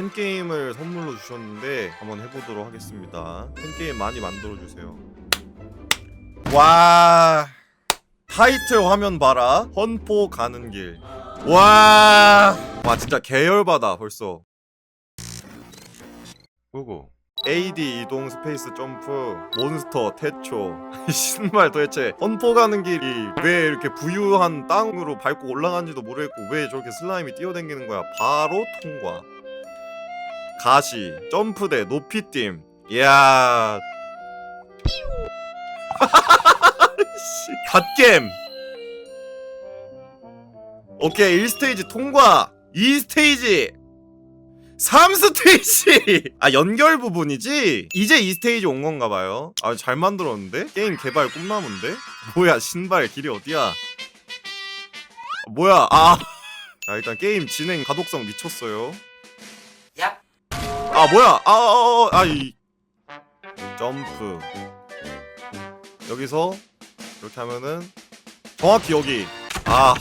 팬게임을 선물로 주셨는데 한번 해보도록 하겠습니다. 팬게임 많이 만들어주세요. 와 타이틀 화면 봐라. 헌포 가는 길 와 와 진짜 계열받아 벌써. 뭐고 AD 이동 스페이스 점프 몬스터 태초. 이 신발 도대체 헌포 가는 길이 왜 이렇게 부유한 땅으로 밟고 올라간지도 모르겠고 왜 저렇게 슬라임이 뛰어댕기는 거야? 바로 통과 가시 점프대 높이팀. 이야. 씨, 갓겜. 오케이 1스테이지 통과. 2스테이지. 3스테이지. 아 연결 부분이지? 이제 2스테이지 온 건가 봐요. 아 잘 만들었는데? 게임 개발 꿈나무인데? 뭐야 신발 길이 어디야? 뭐야 아. 자, 일단 게임 진행 가독성 미쳤어요. 야. 아 뭐야? 아아이. 점프. 여기서 이렇게 하면은 정확히 여기. 아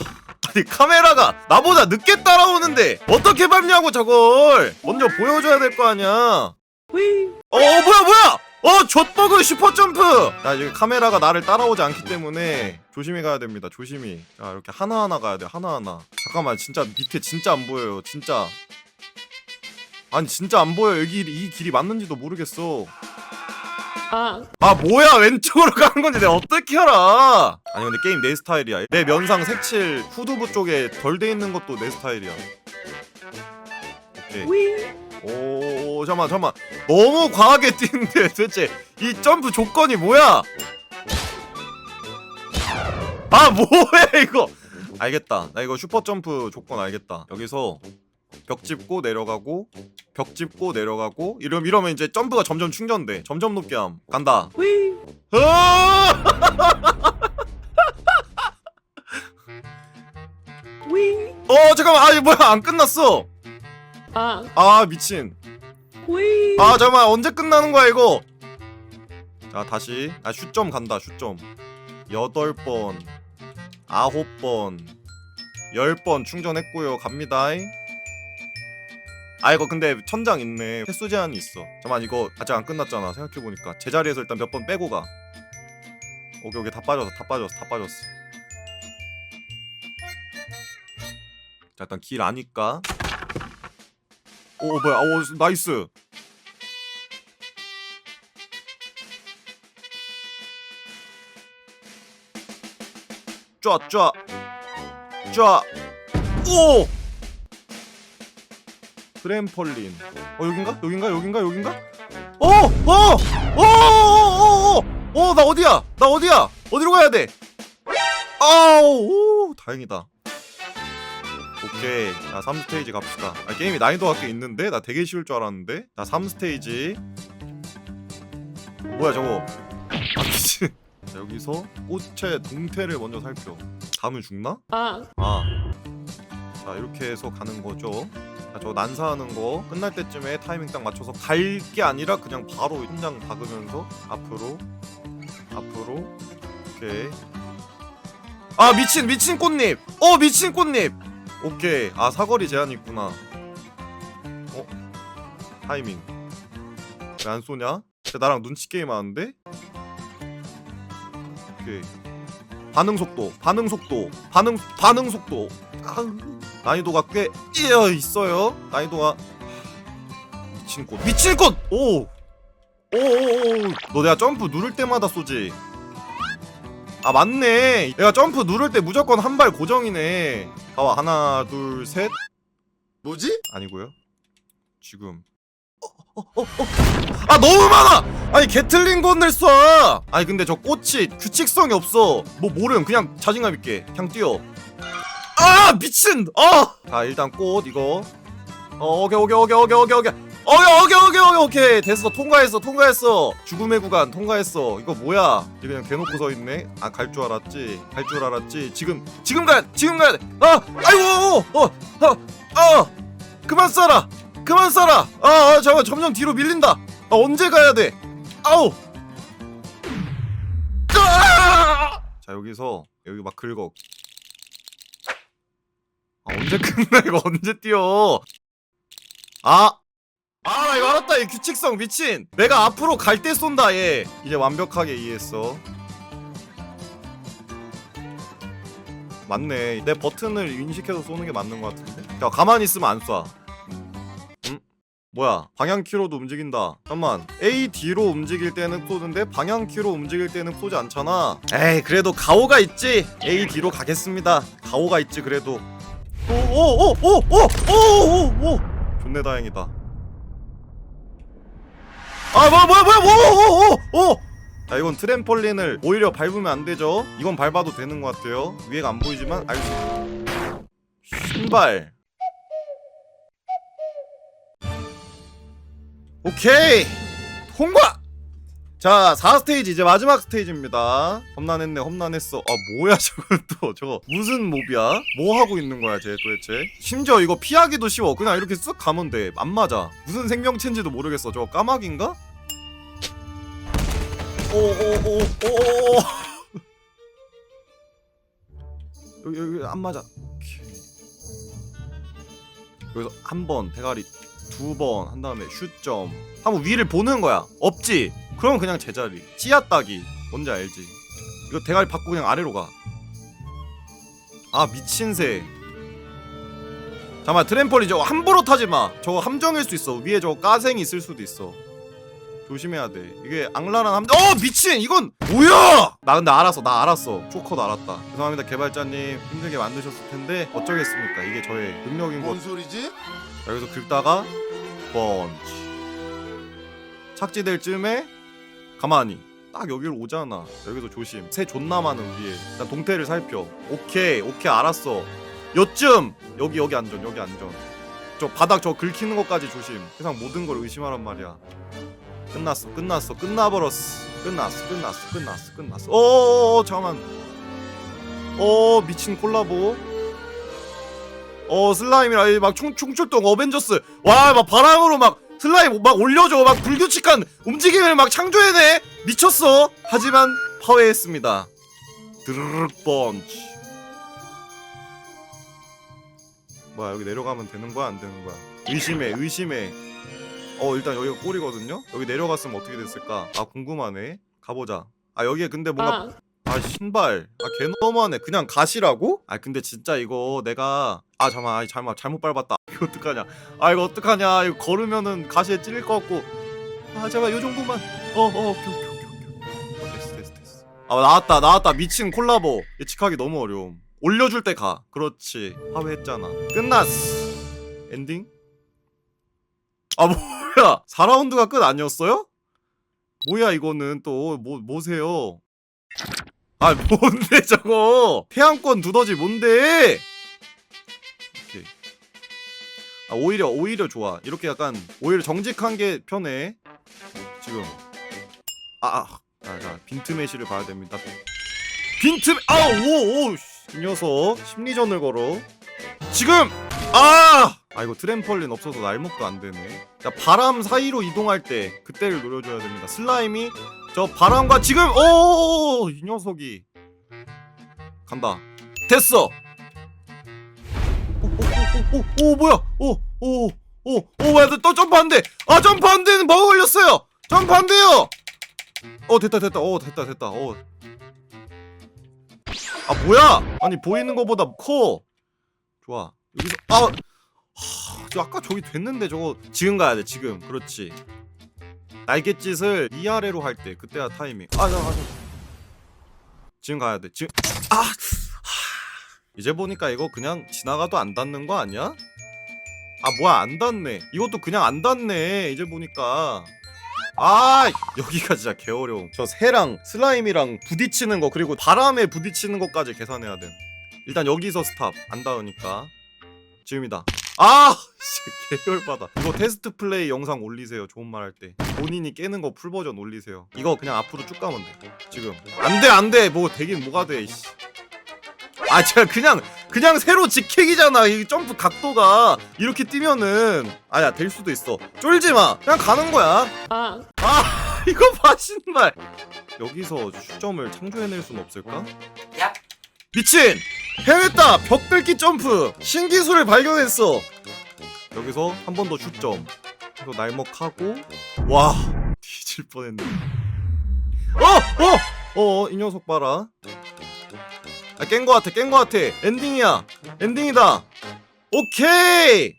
아니 카메라가 나보다 늦게 따라오는데 어떻게 밟냐고 저걸. 먼저 보여줘야 될 거 아니야. 어, 어 뭐야 뭐야? 어 좆버그 슈퍼점프. 자 여기 카메라가 나를 따라오지 않기 때문에 조심히 가야 됩니다. 조심히. 자 이렇게 하나하나 가야 돼. 하나하나. 잠깐만 진짜 밑에 진짜 안 보여요. 진짜 아니 진짜 안 보여. 여기 이 길이 맞는지도 모르겠어. 아. 뭐야? 왼쪽으로 가는 건지 내가 어떻게 알아? 아니 근데 게임 내 스타일이야. 내 면상 색칠 후두부 쪽에 덜 돼 있는 것도 내 스타일이야. 오케이. 오 잠깐만 잠깐만. 너무 과하게 뛰는데 도대체 이 점프 조건이 뭐야? 아 뭐야 이거? 알겠다. 나 이거 슈퍼 점프 조건 알겠다. 여기서 벽 짚고 내려가고 벽 짚고 내려가고 이러면 이러면 이제 점프가 점점 충전돼. 점점 높게 함. 간다. 으아! 어 잠깐만. 아 뭐야? 안 끝났어. 아. 미친. 아 잠깐만. 언제 끝나는 거야 이거? 자 다시. 아 슛점 간다 슛점. 여덟 번 아홉 번 열 번 충전했고요. 갑니다잉 아 이거 근데 천장 있네. 횟수 제한이 있어. 잠깐만 이거 아직 안 끝났잖아 생각해보니까. 제자리에서 일단 몇 번 빼고 가. 오케이 오케이. 다 빠졌어 다 빠졌어 다 빠졌어. 자 일단 길 아니까. 오 뭐야. 오 나이스. 쫙쫙 쫙 오 트램펄린. 어 여긴가? 여긴가? 여긴가? 여긴가? 어 어 어 어 어 어 어 나 어디야? 나 어디야? 어디로 가야 돼? 아우 오, 다행이다. 오케이. 자 3스테이지 갑시다. 아, 게임이 난이도가 꽤 있는데? 나 되게 쉬울 줄 알았는데? 자 3스테이지. 뭐야 저거? 아 미친 자 여기서 꽃의 동태를 먼저 살펴. 다음은 죽나? 아. 자 이렇게 해서 가는 거죠. 자 저거 난사하는 거 끝날 때쯤에 타이밍 딱 맞춰서 갈 게 아니라 그냥 바로 현장 박으면서 앞으로 앞으로 오케이 아 미친 미친 꽃잎! 어 미친 꽃잎! 오케이. 아 사거리 제한이 있구나. 어? 타이밍. 왜 안 쏘냐? 진짜 나랑 눈치 게임 하는데? 오케이. 반응 속도 반응 속도 반응 반응 속도. 아우, 난이도가 꽤 이어 있어요. 난이도가 미친 꽃. 미친 꽃 오! 오 오 오 너 내가 점프 누를 때마다 쏘지. 아 맞네. 내가 점프 누를 때 무조건 한 발 고정이네. 봐봐 하나 둘 셋. 뭐지? 아니고요. 지금. 어, 어, 어, 어. 아 너무 많아! 아니 개틀린 건을 쏴! 아니 근데 저 꽃이 규칙성이 없어. 뭐 모름. 그냥 자신감 있게. 그냥 뛰어 아 미친! 어자 일단 꽃 이거. 어 오케이 오케이 오케이 오케이 오케이 오케이. 오케이 오케이 오케이 오케이 됐어 통과했어 통과했어. 죽음의 구간 통과했어. 이거 뭐야? 이거 그냥 대놓고 서 있네? 아 갈 줄 알았지? 갈 줄 알았지? 지금 지금 가야 돼 지금 가야 돼아 아이고 어어어 그만 쏴라. 그만 쏴라. 아, 아 잠깐 점점 뒤로 밀린다. 아 언제 가야 돼? 아우. 아! 자 여기서 여기 막 긁어 아, 언제 끝나 이거? 언제 뛰어? 아! 쏜다 얘 규칙성 미친! 내가 앞으로 갈 때 쏜다 얘. 이제 완벽하게 이해했어. 맞네. 내 버튼을 인식해서 쏘는 게 맞는 것 같은데? 야 가만히 있으면 안 쏴. 음? 뭐야? 방향키로도 움직인다. 잠깐만. A, D로 움직일 때는 쏘는데 방향키로 움직일 때는 쏘지 않잖아. 에이 그래도 가오가 있지. A, D로 가겠습니다. 가오가 있지 그래도 오오오오오오오오 존내 다행이다 아 뭐야 뭐야 뭐야 오오오오 자 이건 트램펄린을 오히려 밟으면 안 되죠 이건 밟아도 되는 것 같아요 위에가 안 보이지만 알수 있어 신발 오케이 통과 자 4스테이지 이제 마지막 스테이지입니다. 험난했네 험난했어. 아 뭐야 저건 또. 저거 무슨 몹이야? 뭐 하고 있는 거야 쟤 도대체? 심지어 이거 피하기도 쉬워. 그냥 이렇게 쓱 가면 돼안 맞아. 무슨 생명체인지도 모르겠어. 저거 까마귀인가? 오오오오오 여기 여기 안 맞아. 여기서 한 번 대가리 두 번 한 다음에 슛점. 한번 위를 보는 거야. 없지 그럼 그냥 제자리. 찌야 따기. 뭔지 알지? 이거 대가리 받고 그냥 아래로 가아 미친 새. 잠깐만 트램펄린 저거 함부로 타지 마. 저거 함정일 수 있어. 위에 저거 까생이 있을 수도 있어. 조심해야 돼. 이게 악랄한 함정 어 미친! 이건 뭐야! 나 근데 알았어. 나 알았어. 조커도 알았다. 죄송합니다 개발자님. 힘들게 만드셨을 텐데 어쩌겠습니까? 이게 저의 능력인 것 뭔 소리지? 자, 여기서 긁다가 펀치 착지될 쯤에 가만히. 딱 여기로 오잖아. 여기서 조심. 새 존나 많은 위에. 일단 동태를 살펴. 오케이 오케이 알았어. 요쯤! 여기 여기 안전 여기 안전. 저 바닥 저 긁히는 것까지 조심. 세상 모든 걸 의심하란 말이야. 끝났어 끝났어 끝나버렸어. 끝났어 끝났어 끝났어 끝났어. 어어어 잠깐만. 어 미친 콜라보. 어 슬라임이랑 이막 총, 총출동 어벤져스. 와 막 바람으로 막 슬라임 막 올려줘. 막 불규칙한 움직임을 막 창조해내. 미쳤어. 하지만 파괴했습니다. 드르륵 펀치. 뭐야 여기 내려가면 되는 거야? 안 되는 거야? 의심해 의심해. 어 일단 여기가 꼴이거든요? 여기 내려갔으면 어떻게 됐을까? 아 궁금하네. 가보자. 아 여기에 근데 뭔가 아. 신발. 아개 너무하네. 그냥 가시라고? 아 근데 진짜 이거 내가 아 잠깐만. 아 잘못 잘못 밟았다 이거 어떡하냐? 아 이거 어떡하냐? 이거 걸으면은 가시에 찔릴 것 같고. 아 제발 요 정도만. 어어 오케이 오케이 오케이 오케이 어, 됐어 됐어 됐어. 아 나왔다 나왔다. 미친 콜라보. 예측하기 너무 어려움. 올려줄 때 가. 그렇지. 화해했잖아. 끝났어. 엔딩? 아 뭐야? 4라운드가 끝 아니었어요? 뭐야 이거는 또. 뭐 뭐세요? 아 뭔데 저거? 태양권 두더지 뭔데. 아 오히려 오히려 좋아 이렇게 약간 오히려 정직한 게 편해 지금 아, 자, 빈틈의 시를 봐야 됩니다 빈틈 아오오 이 녀석 심리전을 걸어 지금 아! 아 이거 트램펄린 없어서 날먹도 안 되네. 자 바람 사이로 이동할 때 그때를 노려줘야 됩니다. 슬라임이 저 바람과 지금 오이 녀석이 간다. 됐어. 오오오오 오 뭐야? 오 오 오 오 뭐야? 또 점프 안 돼. 아 점프 안 되는 뭐가 걸렸어요? 점프 안 돼요. 어 됐다 됐다. 어 됐다 됐다. 어. 아 뭐야? 아니 보이는 거보다 커. 좋아. 여기서 아 하, 저 아까 저기 됐는데 저거 지금 가야 돼 지금 그렇지 날갯짓을 위아래로 할 때 그때가 타이밍 아 자 아 자 지금 가야 돼 지금 아 하, 이제 보니까 이거 그냥 지나가도 안 닿는 거 아니야? 아 뭐야 안 닿네. 이것도 그냥 안 닿네 이제 보니까. 아 여기가 진짜 개어려움. 저 새랑 슬라임이랑 부딪히는 거 그리고 바람에 부딪히는 것까지 계산해야 돼. 일단 여기서 스탑 안 닿으니까. 지금이다. 아 개열받아. 이거 테스트 플레이 영상 올리세요 좋은 말 할 때. 본인이 깨는 거 풀버전 올리세요. 이거 그냥 앞으로 쭉 가면 돼. 지금. 안돼 안돼! 뭐 되긴 뭐가 돼 이씨 아 제가 그냥 그냥 새로 직행이잖아 이 점프 각도가. 이렇게 뛰면은. 아야 될 수도 있어. 쫄지 마. 그냥 가는 거야. 아, 아 이거 봐 신발. 여기서 슈점을 창조해낼 순 없을까? 미친! 해냈다! 벽 뚫기 점프! 신기술을 발견했어! 여기서 한 번 더 슈점. 계속 날먹하고. 와 뒤질 뻔했네. 어! 어! 어, 이 녀석 봐라 아, 깬 거 같아 깬 거 같아. 엔딩이야. 엔딩이다. 오케이!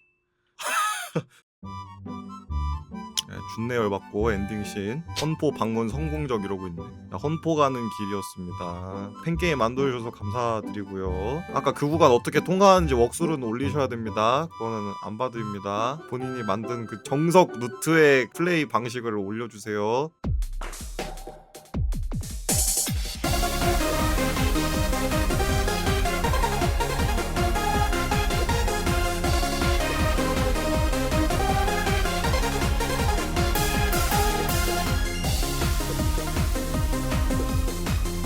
야, 준내 열받고 엔딩씬. 헌포 방문 성공적 이러고 있네. 야, 헌포 가는 길이었습니다. 팬게임 만들어주셔서 감사드리고요. 아까 그 구간 어떻게 통과하는지 웍술은 올리셔야 됩니다. 그거는 안 봐드립니다. 본인이 만든 그 정석 루트의 플레이 방식을 올려주세요